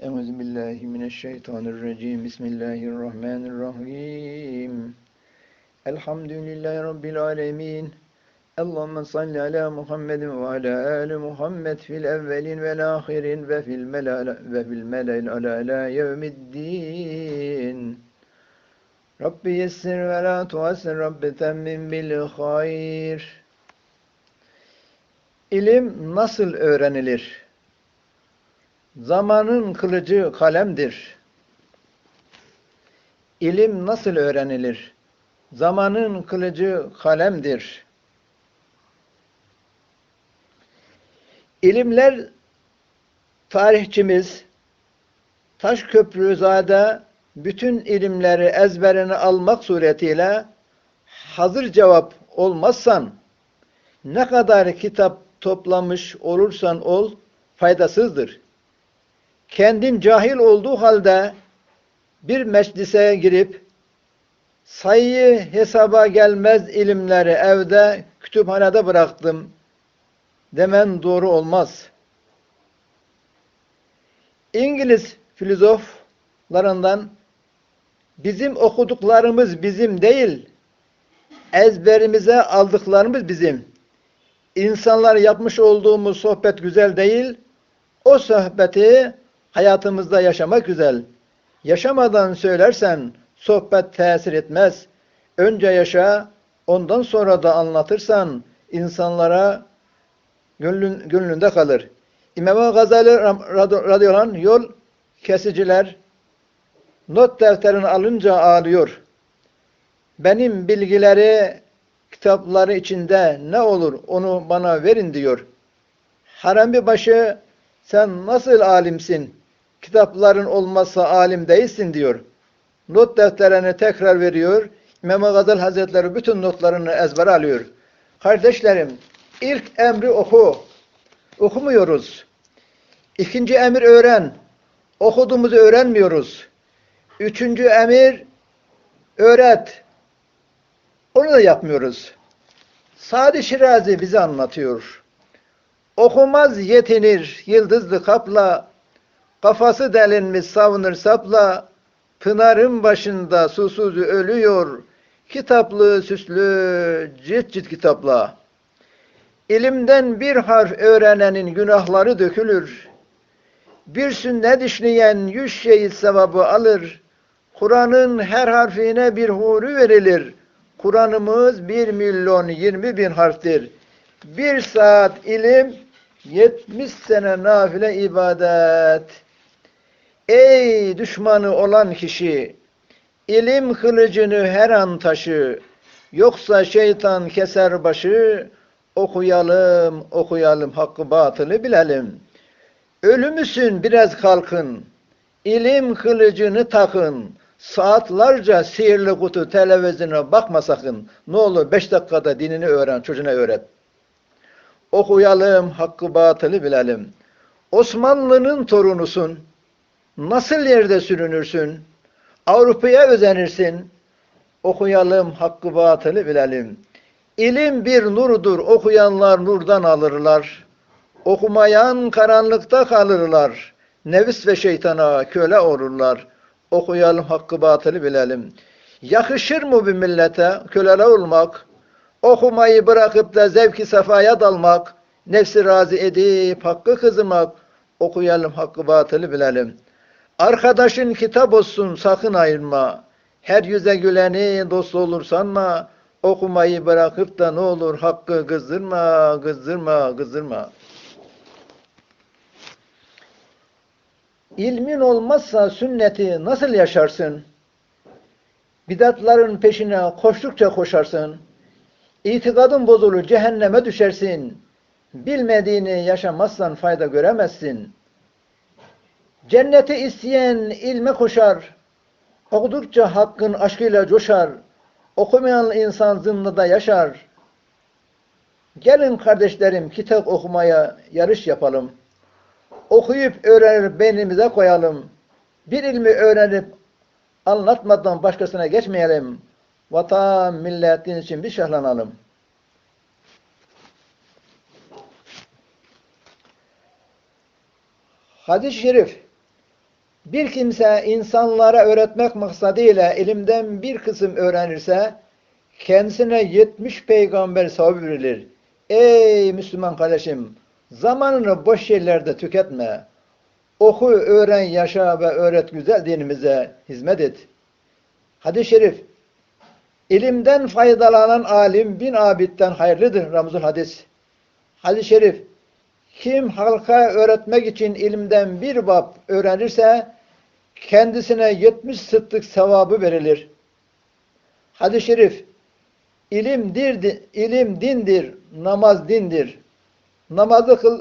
Euzu billahi mineşşeytanirracim. Bismillahirrahmanirrahim. Elhamdülillahi rabbil alamin. Allahumme salli ala Muhammedin ve ala ali Muhammed fil evvelin vel ahirin ve fil melal ve fil melal ala yevmiddin. Rabbi yessir ve la tuassir Rabbi temmin bil hayr. İlim nasıl öğrenilir? Zamanın kılıcı kalemdir. İlim nasıl öğrenilir? Zamanın kılıcı kalemdir. İlimler tarihçimiz Taşköprüzade bütün ilimleri ezberine almak suretiyle hazır cevap olmazsan ne kadar kitap toplamış olursan ol faydasızdır. Kendin cahil olduğu halde bir meclise girip sayıyı hesaba gelmez ilimleri evde kütüphanede bıraktım demen doğru olmaz. İngiliz filozoflarından bizim okuduklarımız bizim değil, ezberimize aldıklarımız bizim. İnsanlar yapmış olduğumuz sohbet güzel değil, o sohbeti hayatımızda yaşamak güzel. Yaşamadan söylersen sohbet tesir etmez. Önce yaşa, ondan sonra da anlatırsan insanlara gönlün, gönlünde kalır. İmam Gazali radıyallahu anh yol kesiciler not defterini alınca ağlıyor. Benim bilgileri kitapları içinde ne olur onu bana verin diyor. Harami başı sen nasıl alimsin? Kitapların olmazsa alim değilsin diyor. Not defterini tekrar veriyor. İmam Gazali Hazretleri bütün notlarını ezber alıyor. Kardeşlerim, ilk emri oku. Okumuyoruz. İkinci emir öğren. Okuduğumuzu öğrenmiyoruz. Üçüncü emir öğret. Onu da yapmıyoruz. Sadi Şirazi bize anlatıyor. Okumaz yetinir yıldızlı kapla, kafası delinmiş savunur sapla, pınarın başında susuz ölüyor, kitaplı süslü cilt cilt kitapla. İlimden bir harf öğrenenin günahları dökülür. Bir sünnet işleyen yüz şehit sevabı alır. Kur'an'ın her harfine bir huri verilir. Kur'an'ımız bir milyon yirmi bin harftir. Bir saat ilim, yetmiş sene nafile ibadet. Ey düşmanı olan kişi, ilim kılıcını her an taşı, yoksa şeytan keser başı, okuyalım, okuyalım, hakkı batılı bilelim. Ölümüsün biraz kalkın, ilim kılıcını takın, saatlerce sihirli kutu televizyona bakma sakın. Ne olur beş dakikada dinini öğren, çocuğuna öğret. Okuyalım, hakkı batılı bilelim. Osmanlı'nın torunusun. Nasıl yerde sürünürsün? Avrupa'ya özenirsin. Okuyalım, hakkı batılı bilelim. İlim bir nurdur, okuyanlar nurdan alırlar. Okumayan karanlıkta kalırlar. Nefis ve şeytana köle olurlar. Okuyalım, hakkı batılı bilelim. Yakışır mı bir millete köleler olmak? Okumayı bırakıp da zevki sefaya dalmak, nefsi razı edip hakkı kızmak, okuyalım, hakkı batılı bilelim. Arkadaşın kitap olsun, sakın ayırma. Her yüze güleni dost olur sanma. Okumayı bırakıp da ne olur hakkı kızdırma, kızdırma, kızdırma. İlmin olmazsa sünneti nasıl yaşarsın? Bidatların peşine koştukça koşarsın. İtikadın bozulur, cehenneme düşersin. Bilmediğini yaşamazsan fayda göremezsin. Cenneti isteyen ilme koşar. Okudukça hakkın aşkıyla coşar. Okumayan insan zımnıda yaşar. Gelin kardeşlerim kitap okumaya yarış yapalım. Okuyup öğrenip beynimize koyalım. Bir ilmi öğrenip anlatmadan başkasına geçmeyelim. Vatan, milletin için bir şahlanalım. Hadis-i şerif Bir kimse insanlara öğretmek maksadıyla ilimden bir kısım öğrenirse kendisine 70 peygamber sevabı verilir. Ey Müslüman kardeşim, zamanını boş yerlerde tüketme. Oku, öğren, yaşa ve öğret güzel dinimize hizmet et. Hadis-i şerif, ilimden faydalanan alim bin abitten hayırlıdır Ramzul hadis. Hadis-i şerif, kim halka öğretmek için ilimden bir bab öğrenirse kendisine 70 sıddık sevabı verilir. Hadis-i şerif, ilim, dir, ilim dindir, namaz dindir. Namazı kıl,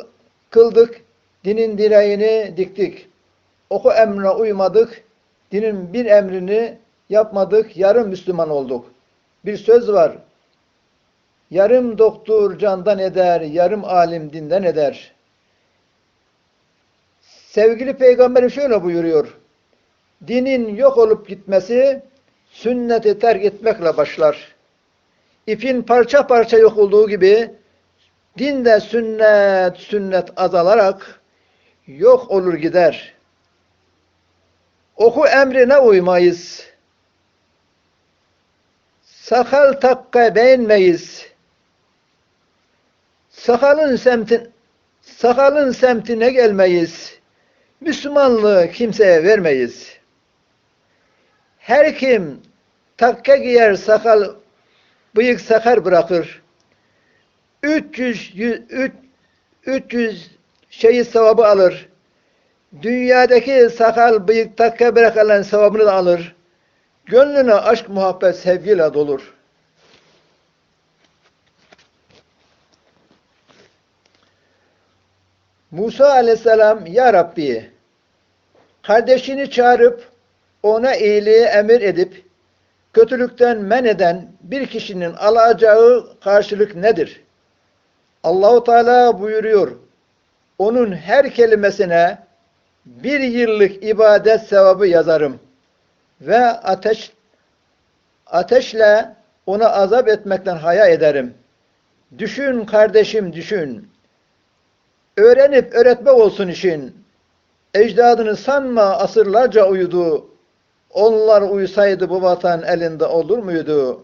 kıldık, dinin direğini diktik. Oku emrine uymadık, dinin bir emrini yapmadık, yarım Müslüman olduk. Bir söz var, yarım doktor candan eder, yarım alim dinden eder. Sevgili Peygamberim şöyle buyuruyor, dinin yok olup gitmesi, sünneti terk etmekle başlar. İpin parça parça yok olduğu gibi, dinde sünnet sünnet azalarak yok olur gider. Oku emrine uymayız. Sakal takka beğenmeyiz. Sakalın semtin sakalın semtine gelmeyiz. Müslümanlığı kimseye vermeyiz. Her kim takka giyer sakal bıyık sakar bırakır. 300 100, 300 şeyi sevabı alır. Dünyadaki sakal bıyık takka bırakanların sevabını da alır. Gönlüne aşk, muhabbet, sevgiyle dolur. Musa aleyhisselam, Ya Rabbi, kardeşini çağırıp ona iyiliği emir edip kötülükten men eden bir kişinin alacağı karşılık nedir? Allahu Teala buyuruyor. Onun her kelimesine bir yıllık ibadet sevabı yazarım ve ateş ateşle ona azap etmekten haya ederim. Düşün kardeşim düşün. Öğrenip öğretme olsun işin. Ecdadını sanma asırlarca uyudu. Onlar uysaydı bu vatan elinde olur muydu?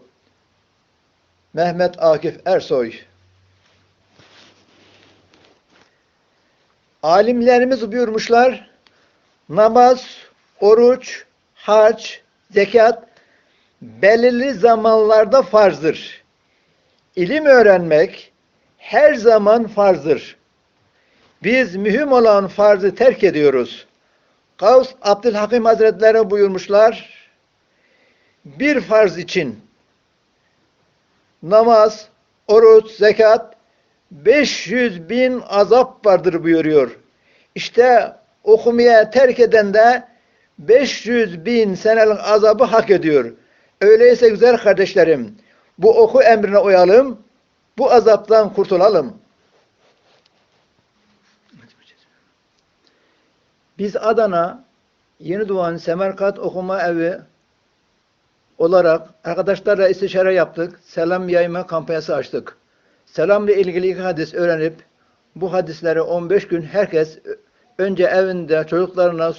Mehmet Akif Ersoy Alimlerimiz buyurmuşlar, namaz, oruç, hac, zekat belirli zamanlarda farzdır. İlim öğrenmek her zaman farzdır. Biz mühim olan farzı terk ediyoruz. Kavs Abdülhakim Hazretleri buyurmuşlar, bir farz için namaz, oruç, zekat 500 bin azap vardır buyuruyor. İşte okumaya terk eden de 500 bin senelik azabı hak ediyor. Öyleyse güzel kardeşlerim, bu oku emrine uyalım, bu azaptan kurtulalım. Biz Adana Yeni Doğan Semerkant Okuma Evi olarak arkadaşlarla istişare yaptık. Selam yayma kampanyası açtık. Selamla ilgili iki hadis öğrenip bu hadisleri 15 gün herkes önce evinde çocuklarına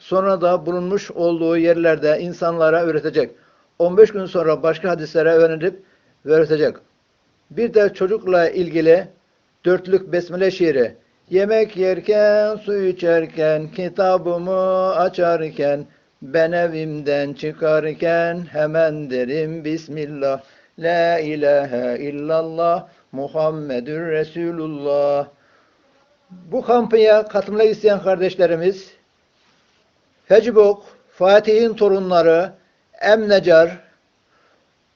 sonra da bulunmuş olduğu yerlerde insanlara öğretecek. 15 gün sonra başka hadislere öğrenip öğretecek. Bir de çocukla ilgili dörtlük besmele şiiri. Yemek yerken, su içerken, kitabımı açarken, ben evimden çıkarken hemen derim Bismillah. La ilahe illallah Muhammedun Resulullah. Bu kampanya katılmak isteyen kardeşlerimiz Facebook, Fatih'in torunları, Emnecar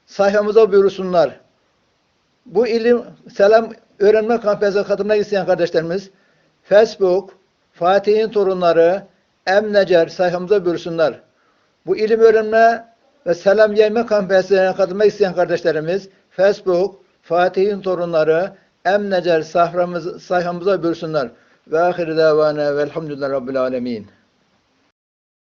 sayfamıza buyursunlar. Bu ilim selam öğrenme kampanyasına katılmak isteyen kardeşlerimiz Facebook, Fatih'in torunları, Emnecar sayfamıza buyursunlar. Bu ilim öğrenme ve selam yayma kampanyasına katılmak isteyen kardeşlerimiz Facebook, Fatih'in torunları, Emnecer sayfamıza buyursunlar. Ve ahir davana velhamdülillah rabbil alemin.